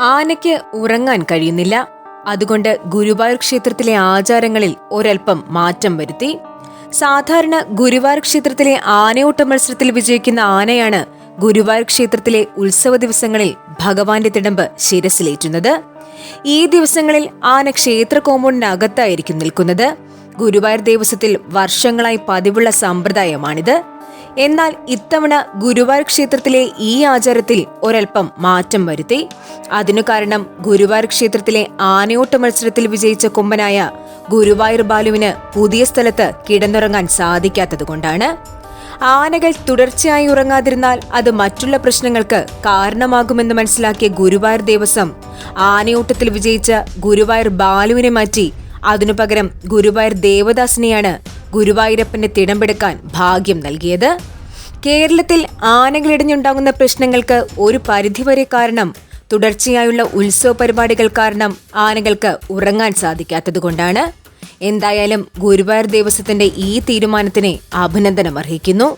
ആനയ്ക്ക് ഉറങ്ങാൻ കഴിയുന്നില്ല. അതുകൊണ്ട് ഗുരുവായൂർ ക്ഷേത്രത്തിലെ ആചാരങ്ങളിൽ ഒരൽപ്പം മാറ്റം വരുത്തി. സാധാരണ ഗുരുവായൂർ ക്ഷേത്രത്തിലെ ആനയോട്ട മത്സരത്തിൽ വിജയിക്കുന്ന ആനയാണ് ഗുരുവായൂർ ക്ഷേത്രത്തിലെ ഉത്സവ ദിവസങ്ങളിൽ ഭഗവാന്റെ തിടമ്പ് ശിരസിലേറ്റുന്നത്. ഈ ദിവസങ്ങളിൽ ആന ക്ഷേത്ര കോമ്പൗണ്ടിനകത്തായിരിക്കും നിൽക്കുന്നത്. ഗുരുവായൂർ ദേവസ്വത്തിൽ വർഷങ്ങളായി പതിവുള്ള സമ്പ്രദായമാണിത്. എന്നാൽ ഇത്തവണ ഗുരുവായൂർ ക്ഷേത്രത്തിലെ ഈ ആചാരത്തിൽ ഒരൽപ്പം മാറ്റം വരുത്തി. അതിനു കാരണം ഗുരുവായൂർ ക്ഷേത്രത്തിലെ ആനയോട്ട മത്സരത്തിൽ വിജയിച്ച കൊമ്പനായ ഗുരുവായൂർ ബാലുവിന് പുതിയ സ്ഥലത്ത് കിടന്നുറങ്ങാൻ സാധിക്കാത്തതുകൊണ്ടാണ് ആനകൾ തുടർച്ചയായി ഉറങ്ങാതിരുന്നാൽ അത് മറ്റുള്ള പ്രശ്നങ്ങൾക്ക് കാരണമാകുമെന്ന് മനസ്സിലാക്കിയ ഗുരുവായൂർ ദേവസ്വം ആനയോട്ടത്തിൽ വിജയിച്ച ഗുരുവായൂർ ബാലുവിനെ മാറ്റി. അതിനു പകരം ഗുരുവായൂർ ദേവദാസിനെയാണ് ഗുരുവായൂരപ്പന്റെ തിടമ്പെടുക്കാൻ ഭാഗ്യം നൽകിയത്. കേരളത്തിൽ ആനകളിടഞ്ഞുണ്ടാകുന്ന പ്രശ്നങ്ങൾക്ക് ഒരു പരിധിവരെ കാരണം തുടർച്ചയായുള്ള ഉത്സവ പരിപാടികൾ കാരണം ആനകൾക്ക് ഉറങ്ങാൻ സാധിക്കാത്തതുകൊണ്ടാണ്. എന്തായാലും ഗുരുവായൂർ ദേവസ്വത്തിന്റെ ഈ തീരുമാനത്തിനെ അഭിനന്ദനം അർഹിക്കുന്നു